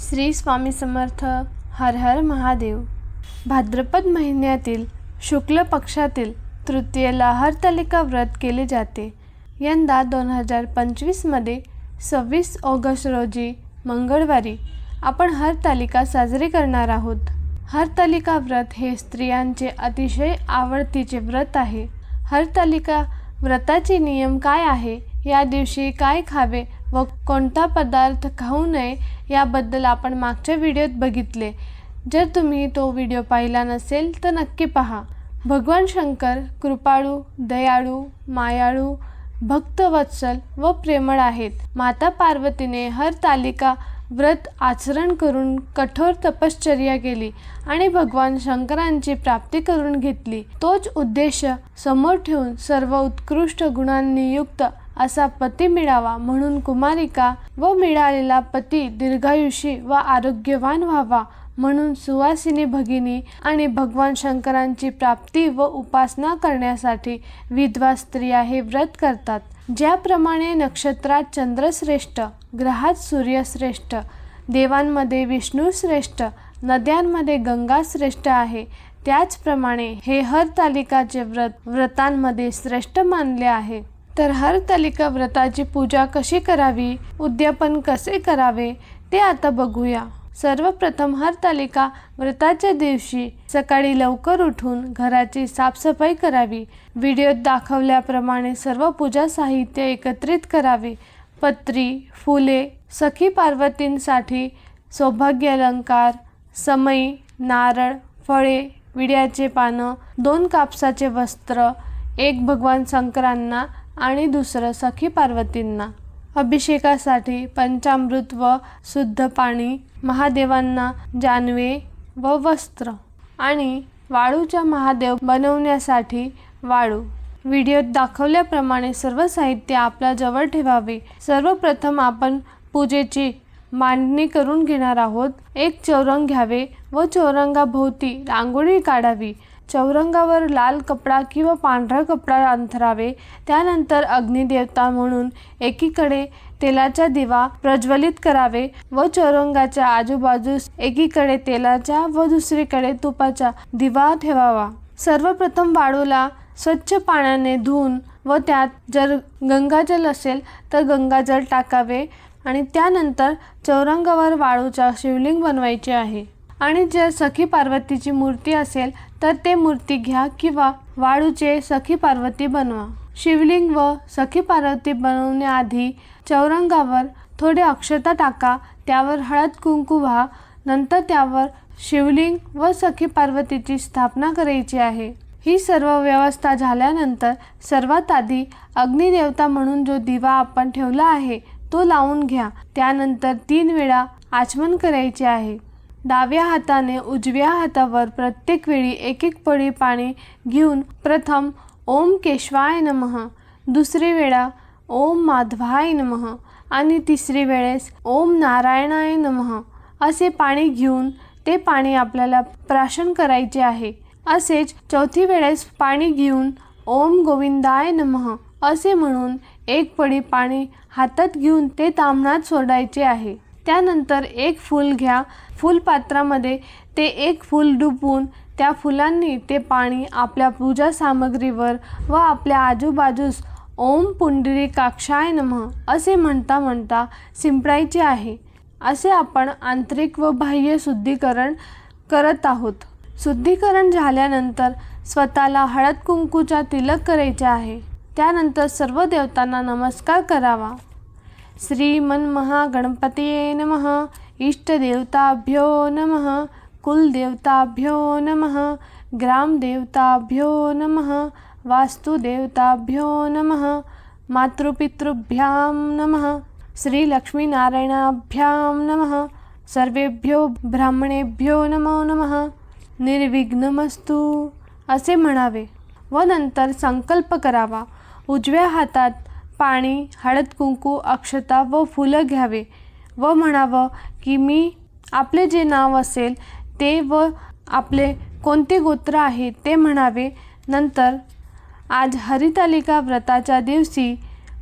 श्री स्वामी समर्थ हर हर महादेव. भाद्रपद महिन्यातील शुक्ल पक्षातील तृतीयेला हरतालिका व्रत केले जाते. यंदा दोन हजार पंचवीसमध्ये सव्वीस ऑगस्ट रोजी मंगळवारी आपण हरतालिका साजरी करणार आहोत. हरतालिका व्रत हे स्त्रियांचे अतिशय आवडतीचे व्रत आहे. हरतालिका व्रताचे नियम काय आहे? या दिवशी काय खावे? व कोणता पदार्थ खाऊ नये याबद्दल आपण मागच्या व्हिडिओत बघितले. जर तुम्ही तो व्हिडिओ पाहिला नसेल तर नक्की पहा. भगवान शंकर कृपाळू दयाळू मायाळू भक्तवत्सल व प्रेमळ आहेत. माता पार्वतीने हर तालिका व्रत आचरण करून कठोर तपश्चर्या केली आणि भगवान शंकरांची प्राप्ती करून घेतली. तोच उद्देश समोर ठेवून सर्व उत्कृष्ट गुणांनी युक्त असा पती मिळावा म्हणून कुमारिका व मिळालेला पती दीर्घायुषी व आरोग्यवान व्हावा म्हणून सुवासिनी भगिनी आणि भगवान शंकरांची प्राप्ती व उपासना करण्यासाठी विधवा स्त्रिया हे व्रत करतात. ज्याप्रमाणे नक्षत्रात चंद्रश्रेष्ठ ग्रहात सूर्यश्रेष्ठ देवांमध्ये विष्णू श्रेष्ठ नद्यांमध्ये गंगा श्रेष्ठ आहे. त्याचप्रमाणे हे हर तालिकाचे व्रत व्रतांमध्ये श्रेष्ठ मानले आहे. तर हरतालिका व्रताची पूजा कशी करावी उद्यापन कसे करावे ते आता बघूया. सर्वप्रथम हरतालिका व्रताच्या दिवशी सकाळी लवकर उठून घराची साफसफाई करावी. व्हिडिओत दाखवल्याप्रमाणे सर्व पूजा साहित्य एकत्रित करावे. पत्री फुले सखी पार्वतींसाठी सौभाग्य अलंकार समई नारळ फळे विड्याचे पानं दोन कापसाचे वस्त्र एक भगवान शंकरांना आणि दुसरं सखी पार्वतींना. अभिषेकासाठी पंचामृत व शुद्ध पाणी महादेवांना जानवे व वस्त्र. आणि वाळूच्या महादेव बनवण्यासाठी वाळू. व्हिडिओत दाखवल्याप्रमाणे सर्व साहित्य आपल्या जवळ ठेवावे. सर्वप्रथम आपण पूजेची मांडणी करून घेणार आहोत. एक चौरंग घ्यावे व चौरंगाभोवती रांगोळी काढावी. चौरंगावर लाल कपडा किंवा पांढरा कपडा अंथरावे त्यानंतर अग्निदेवता म्हणून एकीकडे तेलाचा दिवा प्रज्वलित करावे व चौरंगाच्या आजूबाजूस एकीकडे तेलाचा व दुसरीकडे तुपाचा दिवा ठेवावा. सर्वप्रथम वाळूला स्वच्छ पाण्याने धुवून व त्यात जर गंगाजल असेल तर गंगाजल टाकावे आणि त्यानंतर चौरंगावर वाळूचा शिवलिंग बनवायचे आहे. आणि जर सखी पार्वतीची मूर्ती असेल तर ते मूर्ती घ्या किंवा वाळूचे सखी पार्वती बनवा. शिवलिंग व सखी पार्वती बनवण्याआधी चौरंगावर थोडे अक्षता टाका त्यावर हळद कुंकू व्हा नंतर त्यावर शिवलिंग व सखी पार्वतीची स्थापना करायची आहे. ही सर्व व्यवस्था झाल्यानंतर सर्वात आधी अग्निदेवता म्हणून जो दिवा आपण ठेवला आहे तो लावून घ्या. त्यानंतर तीन वेळा आचमन करायचे आहे. डाव्या हाताने उजव्या हातावर प्रत्येक वेळी एक एक पळी पाणी घेऊन प्रथम ओम केशवाय नमः दुसरी वेळा ओम माधवाय नमः आणि तिसरी वेळेस ओम नारायणाय नमः असे पाणी घेऊन ते पाणी आपल्याला प्राशन करायचे आहे. असेच चौथी वेळेस पाणी घेऊन ओम गोविंदाय नमः असे म्हणून एक पडी पाणी हातात घेऊन ते तांबणात सोडायचे आहे. त्यानंतर एक फूल घ्या. फुलपात्रामध्ये ते एक फूल डुबवून त्या फुलांनी ते पाणी आपल्या पूजा सामग्रीवर व आपल्या आजूबाजूस ओम पुंडरी काक्षाय नमः असे म्हणता म्हणता शिंपडायचे आहे. असे आपण आंतरिक व बाह्य शुद्धीकरण करत आहोत. शुद्धीकरण झाल्यानंतर स्वतःला हळद कुंकूचा तिलक करायचे आहे. त्यानंतर सर्व देवतांना नमस्कार करावा. श्रीमन्महागणपतये नमः इष्टदेवताभ्यो नमः कुलदेवताभ्यो नमः ग्रामदेवताभ्यो नमः वास्तुदेवताभ्यो नमः मातृपितृभ्यां नमः श्रीलक्ष्मीनारायणाभ्यां नमः सर्वेभ्यो ब्राह्मणेभ्यो नमो नमः। निर्विघ्नमस्तु असे म्हणावे. व नंतर संकल्प करावा. उजव्या हातात पाणी हळद कुंकू अक्षता व फुलं घ्यावे व म्हणावं की मी आपले जे नाव असेल ते व आपले कोणते गोत्र आहे ते म्हणावे. नंतर आज हरितालिका व्रताच्या दिवशी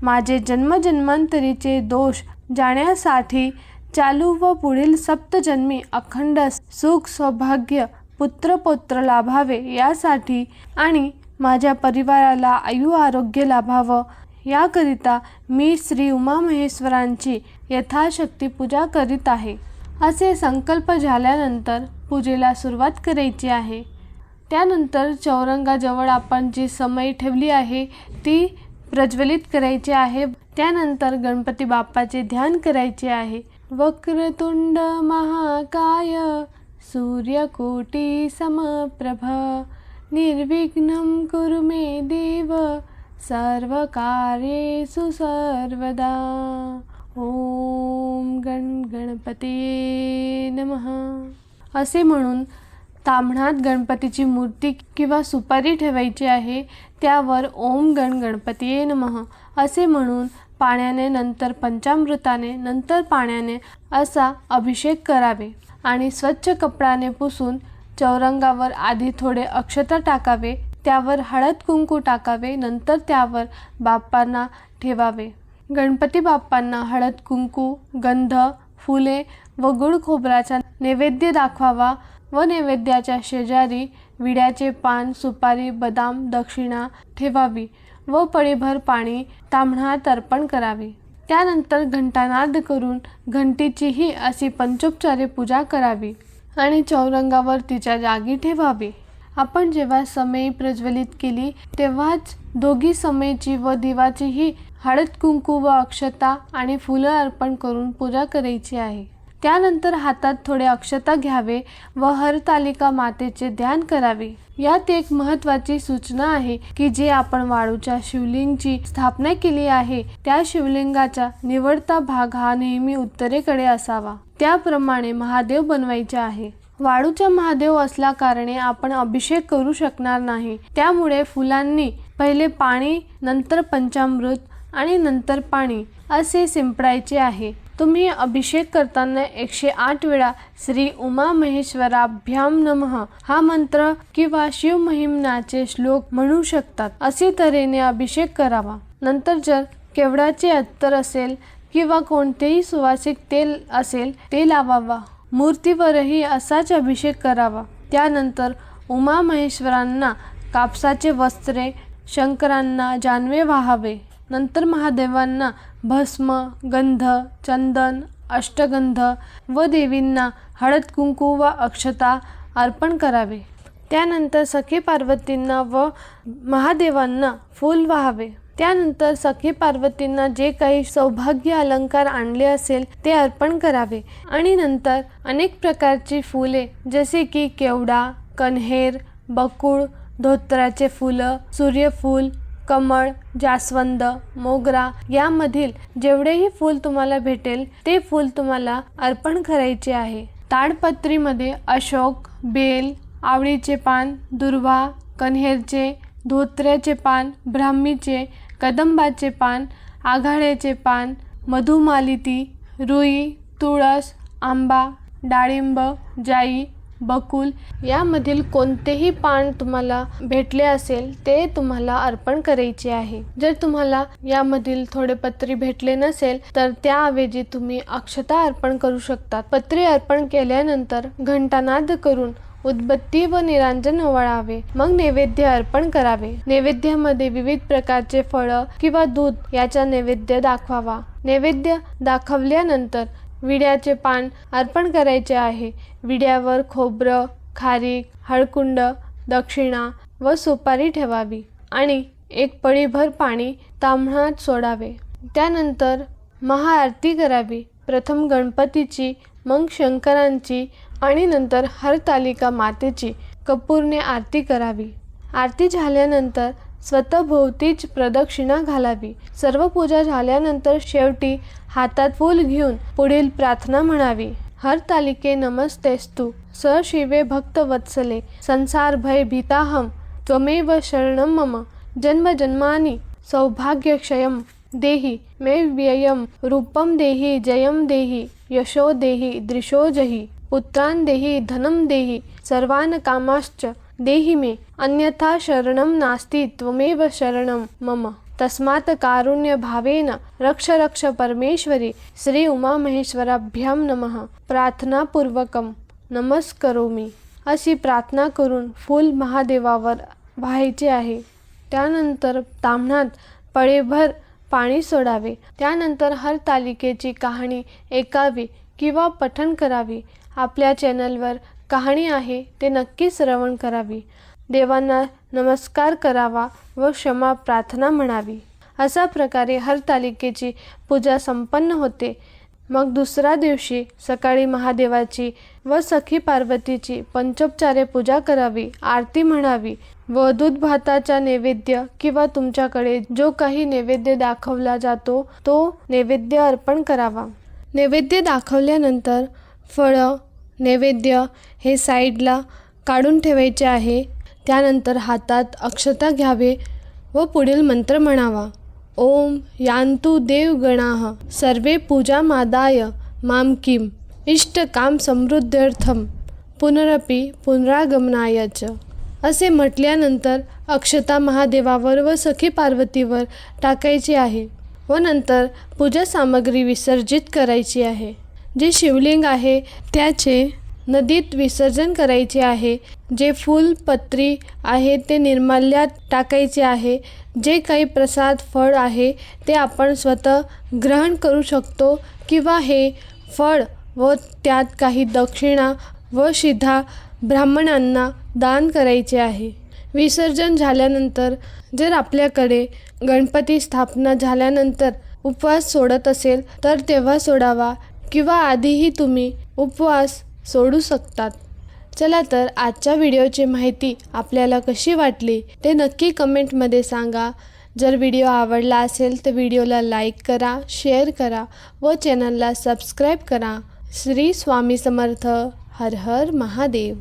माझे जन्मजन्मांतरीचे दोष जाण्यासाठी चालू व पुढील सप्तजन्मी अखंड सुख सौभाग्य पुत्रपौत्र लाभावे यासाठी आणि माझ्या परिवाराला आयु आरोग्य लाभावं. याकरिता मी श्री उमामहेश्वरांची यथाशक्ती पूजा करीत आहे. असे संकल्प झाल्यानंतर पूजेला सुरुवात करायची आहे. त्यानंतर चौरंगाजवळ आपण जी समय ठेवली आहे ती प्रज्वलित करायची आहे. त्यानंतर गणपती बाप्पाचे ध्यान करायचे आहे. वक्रतुंड महाकाय सूर्यकोटी समप्रभ निर्विघ्न कुरु मे देव सर्वकार्येषु सर्वदा। ओम गण गणपती नमः। असे म्हणून तांबणात गणपतीची मूर्ती किंवा सुपारी ठेवायची आहे त्यावर ओम गण गणपतीये नमः. असे म्हणून पाण्याने नंतर पंचामृताने नंतर पाण्याने असा अभिषेक करावे आणि स्वच्छ कपड्याने पुसून चौरंगावर आधी थोडे अक्षता टाकावे त्यावर हळद कुंकू टाकावे नंतर त्यावर बाप्पांना ठेवावे. गणपती बाप्पांना हळद कुंकू गंध फुले व गुळ खोबऱ्याचा नैवेद्य दाखवावा व नैवेद्याच्या शेजारी विड्याचे पान सुपारी बदाम दक्षिणा ठेवावी व पळीभर पाणी तांबणात अर्पण करावे. त्यानंतर घंटानाद करून घंटीचीही अशी पंचोपचारे पूजा करावी आणि चौरंगावर तिच्या जागी ठेवावी. आपण जेव्हा समय प्रज्वलित केली तेव्हाच दोघी समयची व दिवाचीही हळद कुंकू व अक्षता आणि फुलं अर्पण करून पूजा करायची आहे. त्यानंतर हातात थोडे अक्षता घ्यावे व हरतालिका मातेचे ध्यान करावे. यात एक महत्वाची सूचना आहे की जे आपण वाळूच्या शिवलिंगची स्थापना केली आहे त्या शिवलिंगाचा निवडता भाग हा नेहमी उत्तरेकडे असावा. त्याप्रमाणे महादेव बनवायचे आहे. वाळूचा महादेव असल्या कारणे आपण अभिषेक करू शकणार नाही. त्यामुळे फुलांनी पहिले पाणी नंतर पंचामृत आणि नंतर पाणी असे शिंपडायचे आहे. तुम्ही अभिषेक करताना एकशे आठ वेळा श्री उमा महेश्वराभ्याम नमः हा मंत्र किंवा शिवमहिमनाचे श्लोक म्हणू शकतात. असे तऱ्हेने अभिषेक करावा. नंतर जर केवडाचे अत्तर असेल किंवा कोणतेही सुवासिक तेल असेल ते लावावा. मूर्तीवरही असाच अभिषेक करावा. त्यानंतर उमा महेश्वरांना कापसाचे वस्त्रे शंकरांना जानवे व्हावे. नंतर महादेवांना भस्म गंध चंदन अष्टगंध व देवींना हळद कुंकू व अक्षता अर्पण करावे. त्यानंतर सखी पार्वतींना व महादेवांना फूल व्हावे. त्यानंतर सखी पार्वतींना जे काही सौभाग्य अलंकार आणले असेल ते अर्पण करावे. आणि नंतर अनेक प्रकारची फुले जसे की केवडा कन्हेर बकुळ धोत्राचे फुलं सूर्यफूल कमळ जास्वंद मोगरा यामधील जेवढेही फूल तुम्हाला भेटेल ते फूल तुम्हाला अर्पण करायचे आहे. ताडपत्रीमध्ये अशोक बेल आवळीचे पान दुर्वा कन्हेरचे धोत्र्याचे पान ब्राह्मीचे कदंबाचे पान आघाड्याचे पान मधुमालिती रुई तुळस आंबा डाळिंब जाई बकुल यामधील कोणतेही पान तुम्हाला भेटले असेल ते तुम्हाला अर्पण करायचे आहे. जर तुम्हाला यामधील थोडे पत्री भेटले नसेल तर त्याऐवजी तुम्ही अक्षता अर्पण करू शकतात पत्री अर्पण केल्यानंतर घंटानाद करून उदबत्ती व निरांजन ओवाळावे. मग नैवेद्य अर्पण करावे. नैवेद्यामध्ये विविध प्रकारचे फळं किंवा दूध याचा नैवेद्य दाखवावा. नैवेद्य दाखवल्यानंतर विड्याचे पान अर्पण करायचे आहे. विड्यावर खोबरं खारीक हळकुंड दक्षिणा व सुपारी ठेवावी आणि एक पळीभर पाणी ताम्हणात सोडावे. त्यानंतर महाआरती करावी. प्रथम गणपतीची मग शंकरांची आणि नंतर हरतालिका मातेची कपूरने आरती करावी. आरती झाल्यानंतर स्वतःभोवतीच प्रदक्षिणा घालावी. सर्व पूजा झाल्यानंतर शेवटी हातात फूल घेऊन पुढील प्रार्थना म्हणावी. हरतालिके नमस्तेस्तु. स शिवे भक्तवत्सले संसार भय भीताहम. त्वमेव शरणं मम. जन्म जन्मानि सौभाग्यक्षयं देहि. मे व्ययं रूपं देहि जयं देहि यशो देहि दृशो जही. पुत्रान देही धनं देहि सर्वान कामाश्च देहि मे अन्यथा शरणं नास्ति त्वमेव शरणं मम। तस्मात् कारुण्यभावेन रक्ष रक्ष परमेश्वरी श्री उमामहेश्वराभ्यां नमः। प्रार्थनापूर्वकं नमस्करोमी। अशी प्रार्थना करून फूल महादेवावर व्हायचे आहे। त्यानंतर ताम्हणात पळेभर पाणी सोडावे। त्यानंतर हर तालिकेची कहाणी ऐकावी किंवा पठण करावी। आपल्या चॅनलवर कहाणी आहे ते नक्की श्रवण करावी. देवांना नमस्कार करावा व क्षमा प्रार्थना म्हणावी. अशा प्रकारे हरतालिकेची पूजा संपन्न होते. मग दुसऱ्या दिवशी सकाळी महादेवाची व सखी पार्वतीची पंचोपचारे पूजा करावी आरती म्हणावी व दूध भाताचा नैवेद्य किंवा तुमच्याकडे जो काही नैवेद्य दाखवला जातो तो नैवेद्य अर्पण करावा. नैवेद्य दाखवल्यानंतर फळं नैवेद्य हे साईडला काढून ठेवायचे आहे. त्यानंतर हातात अक्षता घ्यावे व पुढील मंत्र म्हणावा. ओम यांतु देवगणाः सर्वे पूजामादाय माम किम इष्टकाम समृद्ध्यर्थम पुनरपि पुनरागमनायच असे म्हटल्यानंतर अक्षता महादेवावर व सखी पार्वतीवर टाकायची आहे व नंतर पूजा सामग्री विसर्जित करायची आहे. जे शिवलिंग आहे त्याचे नदीत विसर्जन करायचे आहे. जे फूल पत्री आहे ते निर्माल्यात टाकायचे आहे. जे काही प्रसाद फळ आहे ते आपण स्वतः ग्रहण करू शकतो किंवा हे फळ व त्यात काही दक्षिणा व शिधा ब्राह्मणांना दान करायचे आहे. विसर्जन झाल्यानंतर जर आपल्याकडे गणपती स्थापना झाल्यानंतर उपवास सोडत असेल तर तेव्हा सोडावा. किंवा आधीही तुम्ही उपवास सोडू शकतात. चला तर आजच्या व्हिडिओची माहिती आपल्याला कशी वाटली ते नक्की कमेंटमध्ये सांगा. जर व्हिडिओ आवडला असेल तर व्हिडिओला लाईक करा शेअर करा व चॅनलला सबस्क्राईब करा. श्री स्वामी समर्थ हर हर महादेव.